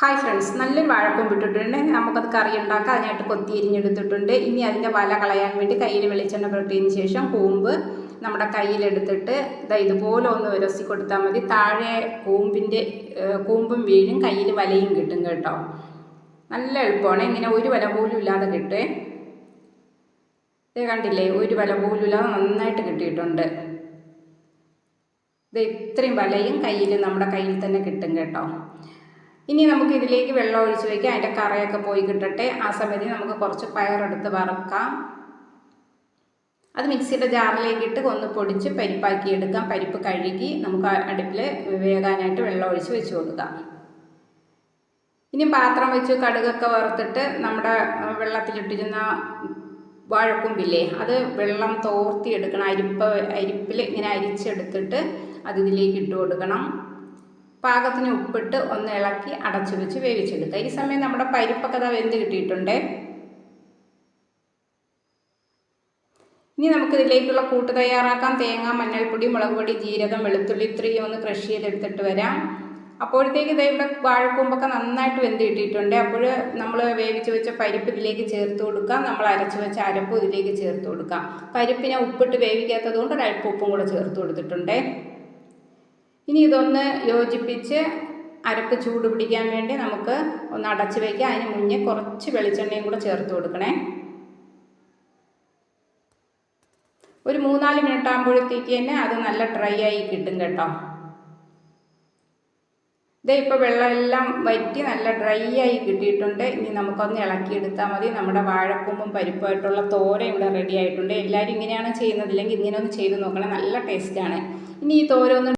Hi friends നല്ല വാഴപ്പം ഇട്ടിട്ടുണ്ട് നമുക്കത് കറി ഉണ്ടാക്കാം. അതിനായിട്ട് കൊത്തി എരിഞ്ഞെടുത്തിട്ടുണ്ട്. ഇനി അതിന്റെ വല കളയാൻ വേണ്ടി കയ്യിൽ വെളിച്ചെണ്ണ പുരട്ടിയതിന് ശേഷം കൂമ്പ് നമ്മുടെ കയ്യിലെടുത്തിട്ട് ഇതാ ഇതുപോലെ ഒന്ന് ഉരസി കൊടുത്താൽ മതി. താഴെ കൂമ്പിന്റെ കൂമ്പും വീഴും കയ്യിൽ വലയും കിട്ടും കേട്ടോ. നല്ല എളുപ്പമാണ്. ഇങ്ങനെ ഒരു വല പോലും ഇല്ലാതെ കിട്ടേ ഇത് കണ്ടില്ലേ ഒരു വല പോലും ഇല്ലാതെ നന്നായിട്ട് കിട്ടിയിട്ടുണ്ട്. ഇത് ഇത്രയും വലയും കയ്യിൽ നമ്മുടെ കയ്യിൽ തന്നെ കിട്ടും കേട്ടോ. ഇനി നമുക്ക് ഇതിലേക്ക് വെള്ളം ഒഴിച്ച് വയ്ക്കാം അതിന്റെ കറയൊക്കെ പോയി കിട്ടട്ടെ. ആ സമയത്ത് നമുക്ക് കുറച്ച് പയറെടുത്ത് വറുക്കാം. അത് മിക്സിയുടെ ജാറിലേക്ക് ഇട്ട് ഒന്ന് പൊടിച്ച് പരിപ്പാക്കി എടുക്കാം. പരിപ്പ് കഴുകി നമുക്ക് അടുപ്പിൽ വേകാനായിട്ട് വെള്ളം ഒഴിച്ച് വെച്ച് കൊടുക്കാം. ഇനി പാത്രം വെച്ച് കടുകൊക്കെ വറുത്തിട്ട് നമ്മുടെ വെള്ളത്തിലിട്ടിരുന്ന വാഴക്കൊമ്പില്ലേ അത് വെള്ളം തോർത്തി എടുക്കണം. അരിപ്പ അരിപ്പിൽ ഇങ്ങനെ അരിച്ചെടുത്തിട്ട് അതിലേക്ക് ഇട്ട് കൊടുക്കണം. പാകത്തിന് ഉപ്പിട്ട് ഒന്ന് ഇളക്കി അടച്ചു വെച്ച് വേവിച്ചെടുക്കുക. ഈ സമയം നമ്മുടെ പരിപ്പൊക്കെ അതാ വെന്ത് കിട്ടിയിട്ടുണ്ട്. ഇനി നമുക്കിതിലേക്കുള്ള കൂട്ട് തയ്യാറാക്കാം. തേങ്ങ മഞ്ഞൾപ്പൊടി മുളക് പൊടി ജീരകം വെളുത്തുള്ളി ഇത്രയും ഒന്ന് ക്രഷ് ചെയ്തെടുത്തിട്ട് വരാം. അപ്പോഴത്തേക്ക് ഇതേ ഇവിടെ വാഴക്കൂമ്പൊക്കെ നന്നായിട്ട് വെന്ത് കിട്ടിയിട്ടുണ്ട്. അപ്പോൾ നമ്മൾ വേവിച്ച് വെച്ച പരിപ്പ് ഇതിലേക്ക് ചേർത്ത് കൊടുക്കാം. നമ്മൾ അരച്ച് വെച്ച അരപ്പ് ഇതിലേക്ക് ചേർത്ത് കൊടുക്കാം. പരിപ്പിനെ ഉപ്പിട്ട് വേവിക്കാത്തത് കൊണ്ട് ഒരല്പം ഉപ്പും കൂടെ ചേർത്ത് കൊടുത്തിട്ടുണ്ടേ. ഇനി ഇതൊന്ന് യോജിപ്പിച്ച് അരപ്പ് ചൂട് പിടിക്കാൻ വേണ്ടി നമുക്ക് ഒന്ന് അടച്ച് വയ്ക്കാം അതിന് മുന്നേ കുറച്ച് വെളിച്ചെണ്ണയും കൂടെ ചേർത്ത് കൊടുക്കണേ. ഒരു മൂന്നാൽ മിനിറ്റ് ആകുമ്പോഴത്തേക്ക് തന്നെ അത് നല്ല ഡ്രൈ ആയി കിട്ടും കേട്ടോ. ഇതേ ഇപ്പോൾ വെള്ളമെല്ലാം വറ്റി നല്ല ഡ്രൈ ആയി കിട്ടിയിട്ടുണ്ട്. ഇനി നമുക്കൊന്ന് ഇളക്കിയെടുത്താൽ മതി. നമ്മുടെ വാഴക്കൊമ്പും പരിപ്പായിട്ടുള്ള തോര ഇവിടെ റെഡി ആയിട്ടുണ്ട്. എല്ലാവരും ഇങ്ങനെയാണ് ചെയ്യുന്നത്. ഇല്ലെങ്കിൽ ഇങ്ങനെ ഒന്ന് ചെയ്ത് നോക്കണം. നല്ല ടേസ്റ്റാണ് ഇനി ഈ തോര ഒന്ന്